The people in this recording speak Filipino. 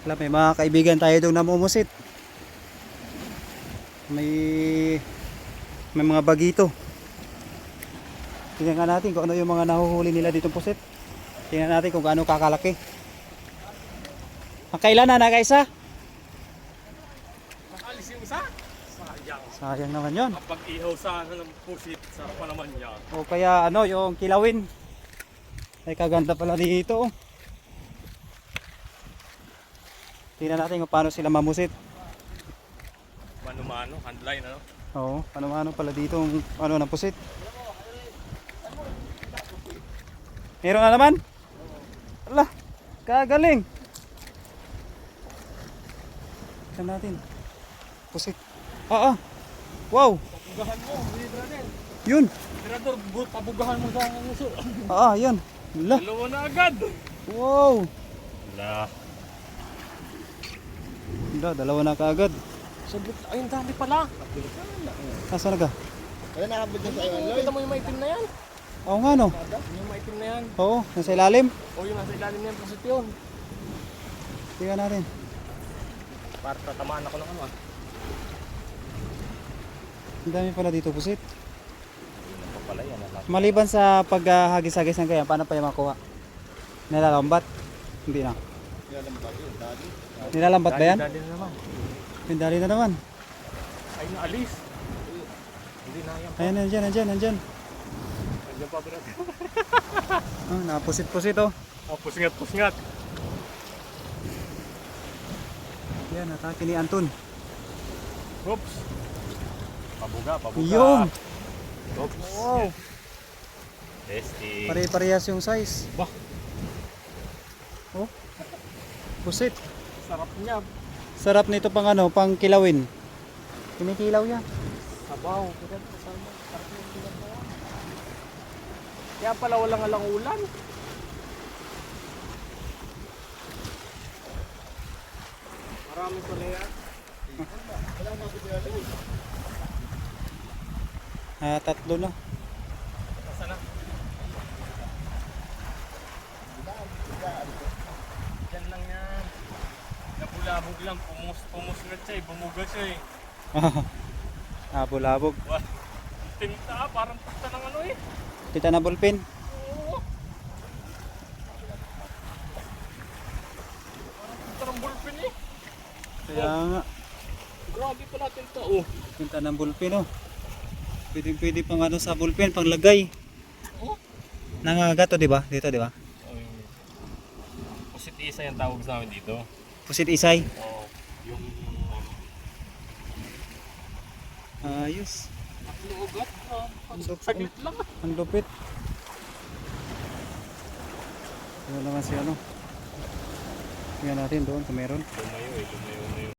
Wala, may mga kaibigan tayo doon na mumusit. May may mga bagito. Tingnan natin kung ano yung mga nahuhuli nila dito pusit. Tingnan natin kung gaano kakalaki. Ang kailan na nakaisa? Nakalis yung isa. Sayang. Sayang naman yon. Kapag ihaw sa ng pusit, sarap pa naman yan. O kaya ano, yung kilawin. Ay kaganda pala dito. oh. Tingnan natin kung paano sila mamusit. Mano-mano, handline ano? Oo, ano ano pala dito ang ano ng pusit. Meron na naman? Ala, kagaling. Tignan natin. Pusit. Ah, ah. Wow, Pabugahan mo, brother. yun. Tirador, bu- pabugahan mo sa ang uso. Ah, yun. Ala, Dalawa na agad. wow. Wala. Ala, dalawa na kaagad. Sabot, ayun dami pala. Nasaan na ka? Kaya nakabot na sa iyo. Kita mo yung maitim na yan. Oo nga no. Yung maitim na yan. Oo, nasa ilalim. O yung nasa ilalim na yan, pusit yun. Tingnan natin. Para tatamaan ako ng ano ah. Ang dami pala dito pusit. Pala yan. Maliban sa paghagis-hagis ng kaya, paano pa yung makuha? Nilalambat? Hindi na. Nilalambat yun, dali. Nilalambat ba yan? Dali na naman. Pindali na naman. Ay, naalis. Hindi na yan. Ayan, nandyan, nandyan, nandyan. Nandiyan pa brother. Oh, napusit-pusit oh. Oh, pusngat, pusngat. Yan, atake ni Anton. Oops. Pabuga, pabuga. Yun! Oops. Wow! Testing. Pare-parehas yung size. Bah. Oh. Pusit. Sarap niya. Sarap nito pang ano, pang kilawin. Kinikilaw yan. Sabaw. Kaya pala walang alang ulan. Marami pala yan. Ah, tatlo na. Nasa na? Diyan lang yan. Nabulabog lang. Pumus, pumusngat siya eh. Bumuga siya eh. Abol-abog. Tinta ah. Parang takta ng ano eh. Kita na ballpen. Oo. Parang takta ng ballpen eh. Kaya nga, Grabe pala tinta oh. kita ng ballpen oh. Pwede pwede pang ano sa ballpen, pang lagay. Oh. Nangangagat to, di ba? Dito, di ba? Ay. Pusit isa yung tawag sa amin dito. Pusit isay. Oo. Yung Ayos. tatlo ugat. Ang lupit. Saglit lang. Ang lupit. Ano naman si ano? Tingnan natin doon kung meron. Lumayo eh. Lumayo